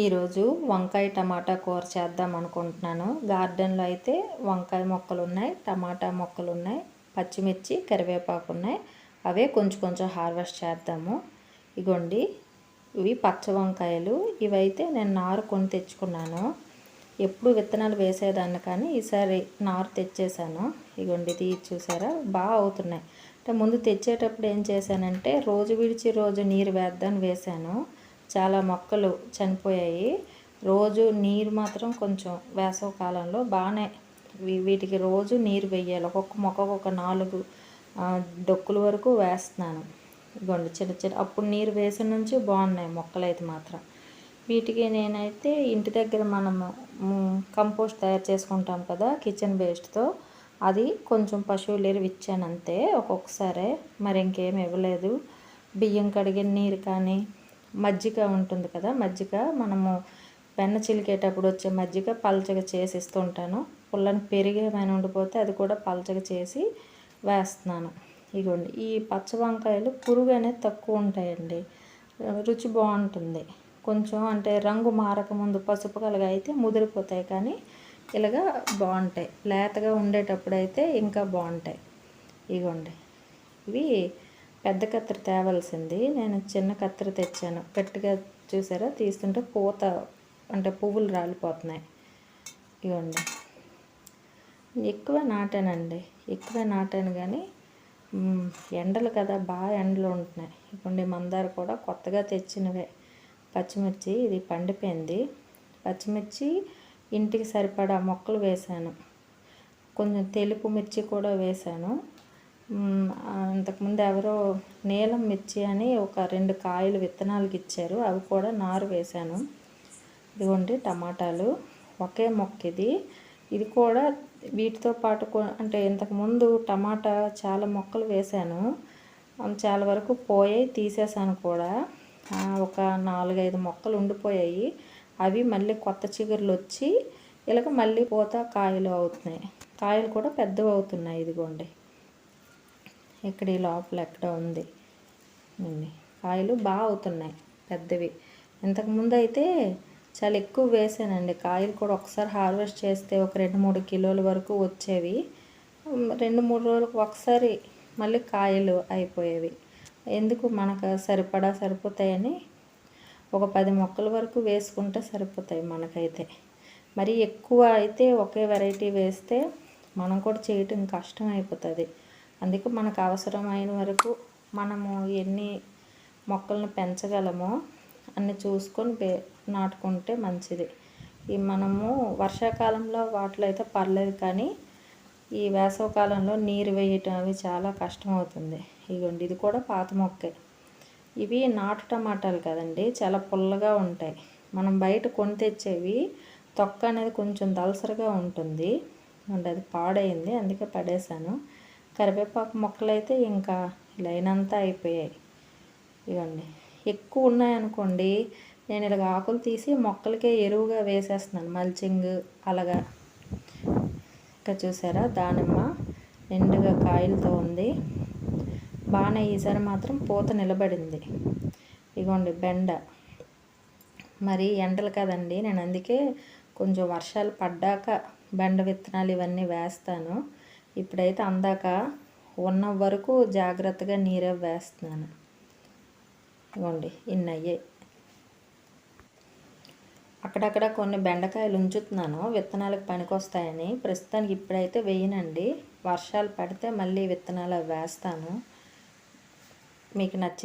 ఈరోజు వంకాయ టమాటా కూర చేద్దాం అనుకుంటున్నాను. గార్డెన్లో అయితే వంకాయ మొక్కలు ఉన్నాయి టమాటా మొక్కలు ఉన్నాయి పచ్చిమిర్చి కరివేపాకు ఉన్నాయి. అవే కొంచెం కొంచెం హార్వెస్ట్ చేద్దాము. ఇగోండి ఇవి పచ్చ వంకాయలు. ఇవైతే నేను నారు కొని తెచ్చుకున్నాను. ఎప్పుడు విత్తనాలు వేసేదాన్ని కానీ ఈసారి నారు తెచ్చేసాను. ఇగోండి ఇది చూసారా? బాగా అవుతున్నాయి. అంటే ముందు తెచ్చేటప్పుడు ఏం చేశానంటే రోజు విడిచి రోజు నీరు వేద్దాం వేశాను. చాలా మొక్కలు చనిపోయాయి. రోజు నీరు మాత్రం కొంచెం వేసవ కాలంలో బాగానే వీటికి రోజు నీరు వేయాలి ఒక్కొక్క మొక్కకు ఒక నాలుగు డొక్కుల వరకు వేస్తున్నాను. ఇగోండి చిన్న చిన్న అప్పుడు నీరు వేసిన నుంచి బాగున్నాయి మొక్కలు అయితే మాత్రం. వీటికి నేనైతే ఇంటి దగ్గర మనము కంపోస్ట్ తయారు చేసుకుంటాం కదా కిచెన్ వేస్ట్తో అది కొంచెం పశువులు ఎరువు ఇచ్చాను అంతే ఒక్కొక్కసారి. మరి ఇంకేం ఇవ్వలేదు. బియ్యం కడిగిన నీరు కానీ మజ్జిగ ఉంటుంది కదా మజ్జిగ మనము వెన్న చిలికేటప్పుడు వచ్చే మజ్జిగ పల్చగా చేసి ఇస్తుంటాను పుల్లని పెరిగి ఏమైనా ఉండిపోతే అది కూడా పల్చగా చేసి వేస్తున్నాను. ఇగోండి ఈ పచ్చ వంకాయలు పురుగు అనేది తక్కువ ఉంటాయండి. రుచి బాగుంటుంది. కొంచెం అంటే రంగు మారకముందు పసుపు కలగా అయితే ముదిరిపోతాయి కానీ ఇలాగా బాగుంటాయి. లేతగా ఉండేటప్పుడు అయితే ఇంకా బాగుంటాయి. ఇగోండి ఇవి పెద్ద కత్తెర తేవలసింది. నేను చిన్న కత్తెర తెచ్చాను. గట్టిగా చూసారా? తీస్తుంటే పూత అంటే పువ్వులు రాలిపోతున్నాయి. ఇవ్వండి. ఎక్కువ నాటానండి. ఎక్కువ నాటాను కానీ ఎండలు కదా బాగా ఎండలు ఉంటున్నాయి. ఇప్పుడు మందార కూడా కొత్తగా తెచ్చినవే. పచ్చిమిర్చి ఇది పండిపోయింది. పచ్చిమిర్చి ఇంటికి సరిపడా మొక్కలు వేశాను. కొంచెం తెలుపు మిర్చి కూడా వేశాను. అంతకుముందు ఎవరో నీలం మిర్చి అని ఒక రెండు కాయలు విత్తనాలకి ఇచ్చారు. అవి కూడా నారు వేశాను. ఇదిగోండి టమాటాలు. ఒకే మొక్క ఇది. ఇది కూడా వీటితో పాటు అంటే ఇంతకుముందు టమాటా చాలా మొక్కలు వేశాను. చాలా వరకు పోయాయి తీసేసాను కూడా. ఒక నాలుగైదు మొక్కలు ఉండిపోయాయి. అవి మళ్ళీ కొత్త చిగురులు వచ్చి ఇలాగ మళ్ళీ పోత కాయలు అవుతున్నాయి. కాయలు కూడా పెద్దవి అవుతున్నాయి. ఇదిగోండి. ఇక్కడ ఈ లోపల ఎక్కడ ఉంది? కాయలు బాగా అవుతున్నాయి పెద్దవి. ఇంతకుముందు అయితే చాలా ఎక్కువ వేసానండి. కాయలు కూడా ఒకసారి హార్వెస్ట్ చేస్తే ఒక రెండు మూడు కిలోల వరకు వచ్చేవి. రెండు మూడు రోజులకు ఒకసారి మళ్ళీ కాయలు అయిపోయేవి. ఎందుకు మనకు సరిపడా సరిపోతాయని ఒక పది మొక్కల వరకు వేసుకుంటే సరిపోతాయి మనకైతే. మరి ఎక్కువ అయితే ఒకే వెరైటీ వేస్తే మనం కూడా చేయటం కష్టం అయిపోతుంది. అందుకే మనకు అవసరమైన వరకు మనము ఎన్ని మొక్కలను పెంచగలమో అన్ని చూసుకొని పే నాటుకుంటే మంచిది. ఈ మనము వర్షాకాలంలో వాటిలో అయితే పర్లేదు కానీ ఈ వేసవకాలంలో నీరు వేయటం అవి చాలా కష్టం అవుతుంది ఇదిగోండి ఇది కూడా పాత మొక్కే. ఇవి నాటు టమాటాలు కదండి చాలా పుల్లగా ఉంటాయి. మనం బయట కొని తెచ్చేవి తొక్క అనేది కొంచెం దలసరిగా ఉంటుంది. అది పాడైంది అందుకే పడేశాను కరివేపాకు మొక్కలు అయితే ఇంకా లైన్ అంతా అయిపోయాయి. ఇవ్వండి ఎక్కువ ఉన్నాయనుకోండి నేను ఇలాగ ఆకులు తీసి మొక్కలకే ఎరువుగా వేసేస్తున్నాను. మల్చింగ్ అలాగా. ఇంకా చూసారా? దానిమ్మ నిండుగా కాయలతో ఉంది. బాగానే ఈసారి మాత్రం పూత నిలబడింది. ఇగోండి బెండ. మరి ఎండలు కదండి నేను అందుకే కొంచెం వర్షాలు పడ్డాక బెండ విత్తనాలు ఇవన్నీ వేస్తాను. ఇప్పుడైతే అందాక ఉన్న వరకు జాగ్రత్తగా నీరే వేస్తున్నాను. ఇవ్వండి ఇన్ని అయ్యాయి. అక్కడక్కడ కొన్ని బెండకాయలు ఉంచుతున్నాను. విత్తనాలకు పనికొస్తాయని. ప్రస్తుతానికి ఇప్పుడైతే వేయనండి. వర్షాలు పడితే మళ్ళీ విత్తనాలు వేస్తాను. మీకు నచ్చి